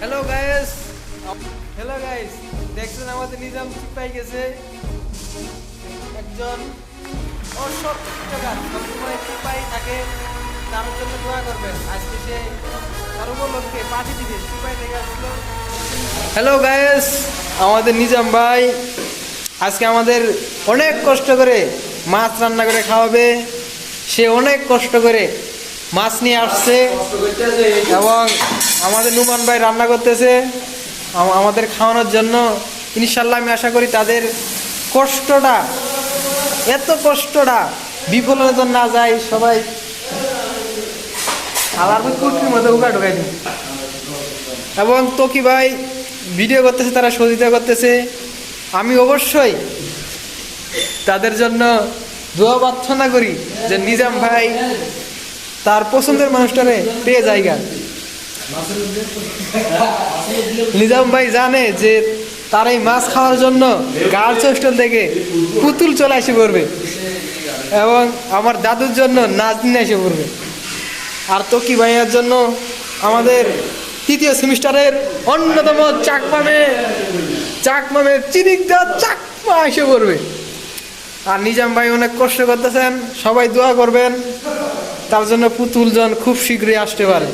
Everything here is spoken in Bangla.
হ্যালো গাইস হ্যালো গাইস দেখছেন আমাদের নিজাম পাই গেছে। একজন অসৎ টাকা সবসময় সিপাই থাকে। তার জন্য দোয়া করবেন। আজকে সে উপলক্ষে পার্টি দিবে। সিপাই থেকে আসলো। হ্যালো গাইস আমাদের নিজাম ভাই আজকে আমাদের অনেক কষ্ট করে মাছ রান্না করে খাওয়াবে। সে অনেক কষ্ট করে মাছ নিয়ে আসছে এবং আমাদের নুমান ভাই রান্না করতেছে আমাদের খাওয়ানোর জন্য। ইনশাল্লাহ আমি আশা করি তাদের কষ্টটা, এত কষ্টটা বিফল হতে না যায়, সবাই আবার কুটির মধ্যে উকা ঢুকাই দিন এবং তোকি ভাই ভিডিও করতেছে, তারা সহযোগিতা করতেছে। আমি অবশ্যই তাদের জন্য দোয়া প্রার্থনা করি যে নিজাম ভাই তার পছন্দের মানুষটারে পেয়ে জায়গা নিজাম ভাই জানে যে তার এই মাছ খাওয়ার জন্য গার্লস হোস্টেল থেকে পুতুল চলে এসে পড়বে এবং আমার দাদুর জন্য নাজদিন এসে পড়বে। আর তকি ভাইয়ার জন্য আমাদের তৃতীয় সেমিস্টারের অন্যতম চাকমামে চাকমামে চিনিকদার চাকমা এসে পড়বে। আর নিজাম ভাই অনেক কষ্ট করতেছেন, সবাই দোয়া করবেন। তার জন্য পুতুল পুতুলজন খুব শীঘ্রই আসতে পারে।